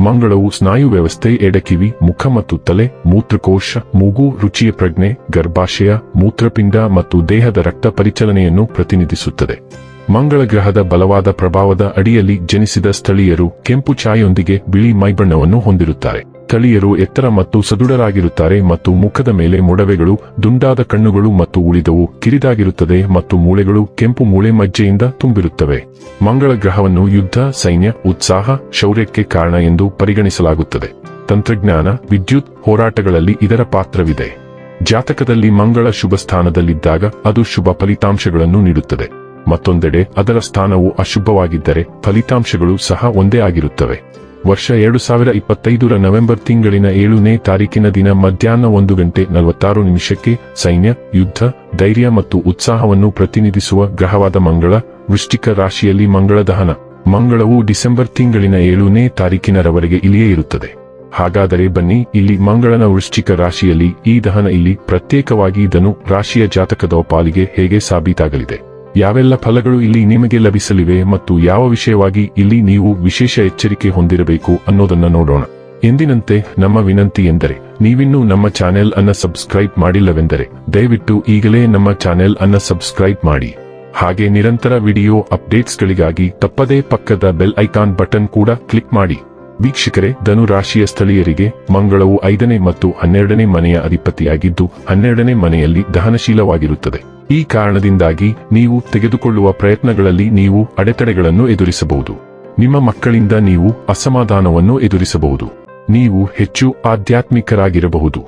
ಮಂಗಳವು ಸ್ನಾಯು ವ್ಯವಸ್ಥೆ ಎಡಕಿವಿ, ಮುಖ ಮತ್ತು ತಲೆ, ಮೂತ್ರಕೋಶ, ಮೂಗು, ರುಚಿಯ ಪ್ರಜ್ಞೆ, ಗರ್ಭಾಶಯ, ಮೂತ್ರಪಿಂಡ ಮತ್ತು ದೇಹದ ರಕ್ತ ಪರಿಚಲನೆಯನ್ನು ಪ್ರತಿನಿಧಿಸುತ್ತದೆ. ಮಂಗಳ ಗ್ರಹದ ಬಲವಾದ ಪ್ರಭಾವದ ಅಡಿಯಲ್ಲಿ ಜನಿಸಿದ ಸ್ಥಳೀಯರು ಕೆಂಪು ಛಾಯೊಂದಿಗೆ ಬಿಳಿ ಮೈಬಣ್ಣವನ್ನು ಹೊಂದಿರುತ್ತಾರೆ. ಸ್ಥಳೀಯರು ಎತ್ತರ ಮತ್ತು ಸದೃಢರಾಗಿರುತ್ತಾರೆ ಮತ್ತು ಮುಖದ ಮೇಲೆ ಮೊಡವೆಗಳು, ದುಂಡಾದ ಕಣ್ಣುಗಳು ಮತ್ತು ಉಳಿದವು ಕಿರಿದಾಗಿರುತ್ತದೆ ಮತ್ತು ಮೂಳೆಗಳು ಕೆಂಪು ಮೂಳೆ ಮಜ್ಜೆಯಿಂದ ತುಂಬಿರುತ್ತವೆ. ಮಂಗಳ ಗ್ರಹವನ್ನು ಯುದ್ಧ, ಸೈನ್ಯ, ಉತ್ಸಾಹ, ಶೌರ್ಯಕ್ಕೆ ಕಾರಣ ಎಂದು ಪರಿಗಣಿಸಲಾಗುತ್ತದೆ. ತಂತ್ರಜ್ಞಾನ, ವಿದ್ಯುತ್ ಹೋರಾಟಗಳಲ್ಲಿ ಇದರ ಪಾತ್ರವಿದೆ. ಜಾತಕದಲ್ಲಿ ಮಂಗಳ ಶುಭ ಸ್ಥಾನದಲ್ಲಿದ್ದಾಗ ಅದು ಶುಭ ಫಲಿತಾಂಶಗಳನ್ನು ನೀಡುತ್ತದೆ. ಮತ್ತೊಂದೆಡೆ ಅದರ ಸ್ಥಾನವು ಅಶುಭವಾಗಿದ್ದರೆ ಫಲಿತಾಂಶಗಳು ಸಹ ಒಂದೇ ಆಗಿರುತ್ತವೆ. ವರ್ಷ ಎರಡು ಸಾವಿರ ಇಪ್ಪತ್ತೈದರ ನವೆಂಬರ್ ತಿಂಗಳಿನ ಏಳನೇ ತಾರೀಕಿನ ದಿನ ಮಧ್ಯಾಹ್ನ ಒಂದು ಗಂಟೆ ನಲವತ್ತಾರು ನಿಮಿಷಕ್ಕೆ ಸೈನ್ಯ, ಯುದ್ಧ, ಧೈರ್ಯ ಮತ್ತು ಉತ್ಸಾಹವನ್ನು ಪ್ರತಿನಿಧಿಸುವ ಗ್ರಹವಾದ ಮಂಗಳ ವೃಷ್ಟಿಕ ರಾಶಿಯಲ್ಲಿ ಮಂಗಳ ದಹನ. ಮಂಗಳವು ಡಿಸೆಂಬರ್ ತಿಂಗಳಿನ ಏಳನೇ ತಾರೀಕಿನರವರೆಗೆ ಇಲ್ಲಿಯೇ ಇರುತ್ತದೆ. ಹಾಗಾದರೆ ಬನ್ನಿ, ಇಲ್ಲಿ ಮಂಗಳನ ವೃಶ್ಚಿಕ ರಾಶಿಯಲ್ಲಿ ಈ ದಹನ ಇಲ್ಲಿ ಪ್ರತ್ಯೇಕವಾಗಿ ಇದನ್ನು ರಾಶಿಯ ಜಾತಕದ ಪಾಲಿಗೆ ಹೇಗೆ ಸಾಬೀತಾಗಲಿದೆ? ಯಾವೆಲ್ಲ ಫಲಗಳು ಇಲ್ಲಿ ನಿಮಗೆ ಲಭಿಸಲಿವೆ ಮತ್ತು ಯಾವ ವಿಷಯವಾಗಿ ಇಲ್ಲಿ ನೀವು ವಿಶೇಷ ಎಚ್ಚರಿಕೆ ಹೊಂದಿರಬೇಕು ಅನ್ನೋದನ್ನ ನೋಡೋಣ. ಎಂದಿನಂತೆ ನಮ್ಮ ವಿನಂತಿ ಎಂದರೆ, ನೀವಿನ್ನೂ ನಮ್ಮ ಚಾನೆಲ್ ಅನ್ನ ಸಬ್ಸ್ಕ್ರೈಬ್ ಮಾಡಿಲ್ಲವೆಂದರೆ, ದಯವಿಟ್ಟು ಈಗಲೇ ನಮ್ಮ ಚಾನೆಲ್ ಅನ್ನ ಸಬ್ಸ್ಕ್ರೈಬ್ ಮಾಡಿ. ಹಾಗೆ ನಿರಂತರ ವಿಡಿಯೋ ಅಪ್ಡೇಟ್ಸ್ಗಳಿಗಾಗಿ ತಪ್ಪದೇ ಪಕ್ಕದ ಬೆಲ್ ಐಕಾನ್ ಬಟನ್ ಕೂಡ ಕ್ಲಿಕ್ ಮಾಡಿ. ವೀಕ್ಷಕರೇ ಧನು ರಾಶಿಯ ಸ್ಥಳೀಯರಿಗೆ ಮಂಗಳವು ಐದನೇ ಮತ್ತು ಹನ್ನೆರಡನೇ ಮನೆಯ ಅಧಿಪತಿಯಾಗಿದ್ದು, ಹನ್ನೆರಡನೇ ಮನೆಯಲ್ಲಿ ದಹನಶೀಲವಾಗಿರುತ್ತದೆ. ಈ ಕಾರಣದಿಂದಾಗಿ ನೀವು ತೆಗೆದುಕೊಳ್ಳುವ ಪ್ರಯತ್ನಗಳಲ್ಲಿ ನೀವು ಅಡೆತಡೆಗಳನ್ನು ಎದುರಿಸಬಹುದು. ನಿಮ್ಮ ಮಕ್ಕಳಿಂದ ನೀವು ಅಸಮಾಧಾನವನ್ನು ಎದುರಿಸಬಹುದು. ನೀವು ಹೆಚ್ಚು ಆಧ್ಯಾತ್ಮಿಕರಾಗಿರಬಹುದು.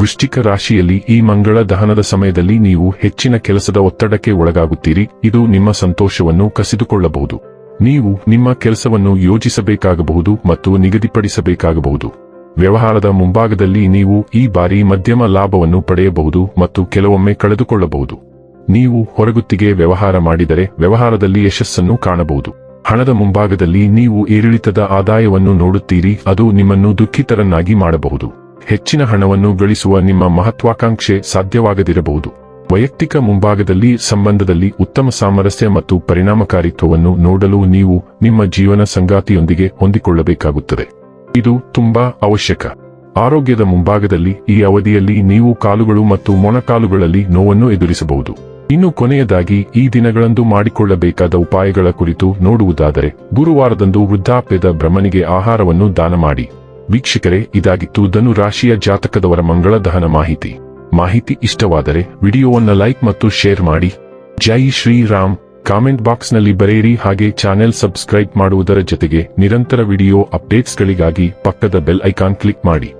ವೃಶ್ಚಿಕ ರಾಶಿಯಲ್ಲಿ ಈ ಮಂಗಳ ದಹನದ ಸಮಯದಲ್ಲಿ ನೀವು ಹೆಚ್ಚಿನ ಕೆಲಸದ ಒತ್ತಡಕ್ಕೆ ಒಳಗಾಗುತ್ತೀರಿ. ಇದು ನಿಮ್ಮ ಸಂತೋಷವನ್ನು ಕಸಿದುಕೊಳ್ಳಬಹುದು. ನೀವು ನಿಮ್ಮ ಕೆಲಸವನ್ನು ಯೋಜಿಸಬೇಕಾಗಬಹುದು ಮತ್ತು ನಿಗದಿಪಡಿಸಬೇಕಾಗಬಹುದು. ವ್ಯವಹಾರದ ಮುಂಭಾಗದಲ್ಲಿ ನೀವು ಈ ಬಾರಿ ಮಧ್ಯಮ ಲಾಭವನ್ನು ಪಡೆಯಬಹುದು ಮತ್ತು ಕೆಲವೊಮ್ಮೆ ಕಳೆದುಕೊಳ್ಳಬಹುದು. ನೀವು ಹೊರಗುತ್ತಿಗೆ ವ್ಯವಹಾರ ಮಾಡಿದರೆ ವ್ಯವಹಾರದಲ್ಲಿ ಯಶಸ್ಸನ್ನು ಕಾಣಬಹುದು. ಹಣದ ಮುಂಭಾಗದಲ್ಲಿ ನೀವು ಏರಿಳಿತದ ಆದಾಯವನ್ನು ನೋಡುತ್ತೀರಿ, ಅದು ನಿಮ್ಮನ್ನು ದುಃಖಿತರನ್ನಾಗಿ ಮಾಡಬಹುದು. ಹೆಚ್ಚಿನ ಹಣವನ್ನು ಗಳಿಸುವ ನಿಮ್ಮ ಮಹತ್ವಾಕಾಂಕ್ಷೆ ಸಾಧ್ಯವಾಗದಿರಬಹುದು. ವೈಯಕ್ತಿಕ ಮುಂಭಾಗದಲ್ಲಿ ಸಂಬಂಧದಲ್ಲಿ ಉತ್ತಮ ಸಾಮರಸ್ಯ ಮತ್ತು ಪರಿಣಾಮಕಾರಿತ್ವವನ್ನು ನೋಡಲು ನೀವು ನಿಮ್ಮ ಜೀವನ ಸಂಗಾತಿಯೊಂದಿಗೆ ಹೊಂದಿಕೊಳ್ಳಬೇಕಾಗುತ್ತದೆ. ಇದು ತುಂಬಾ ಅವಶ್ಯಕ. ಆರೋಗ್ಯದ ಮುಂಭಾಗದಲ್ಲಿ ಈ ಅವಧಿಯಲ್ಲಿ ನೀವು ಕಾಲುಗಳು ಮತ್ತು ಮೊಣಕಾಲುಗಳಲ್ಲಿ ನೋವನ್ನು ಎದುರಿಸಬಹುದು. ಇನ್ನು ಕೊನೆಯದಾಗಿ, ಈ ದಿನಗಳಂದು ಮಾಡಿಕೊಳ್ಳಬೇಕಾದ ಉಪಾಯಗಳ ಕುರಿತು ನೋಡುವುದಾದರೆ, ಗುರುವಾರದಂದು ವೃದ್ಧಾಪ್ಯದ ಭ್ರಮನಿಗೆ ಆಹಾರವನ್ನು ದಾನ ಮಾಡಿ. ವೀಕ್ಷಕರೇ, ಇದಾಗಿತ್ತು ಧನು ರಾಶಿಯ ಜಾತಕದವರ ಮಂಗಳ ದಹನ ಮಾಹಿತಿ. ಮಾಹಿತಿ ಇಷ್ಟವಾದರೆ, ವಿಡಿಯೋವನ್ನು ಲೈಕ್ ಮತ್ತು ಶೇರ್ ಮಾಡಿ. ಜೈ ಶ್ರೀರಾಮ್. ಕಾಮೆಂಟ್ ಬಾಕ್ಸ್ನಲ್ಲಿ ಬರೆಯಿರಿ ಹಾಗೆ ಚಾನೆಲ್ ಸಬ್ಸ್ಕ್ರೈಬ್ ಮಾಡುವುದರ ಜೊತೆಗೆ ನಿರಂತರ ವಿಡಿಯೋ ಅಪ್ಡೇಟ್ಸ್ಗಳಿಗಾಗಿ ಪಕ್ಕದ ಬೆಲ್ ಐಕಾನ್ ಕ್ಲಿಕ್ ಮಾಡಿ.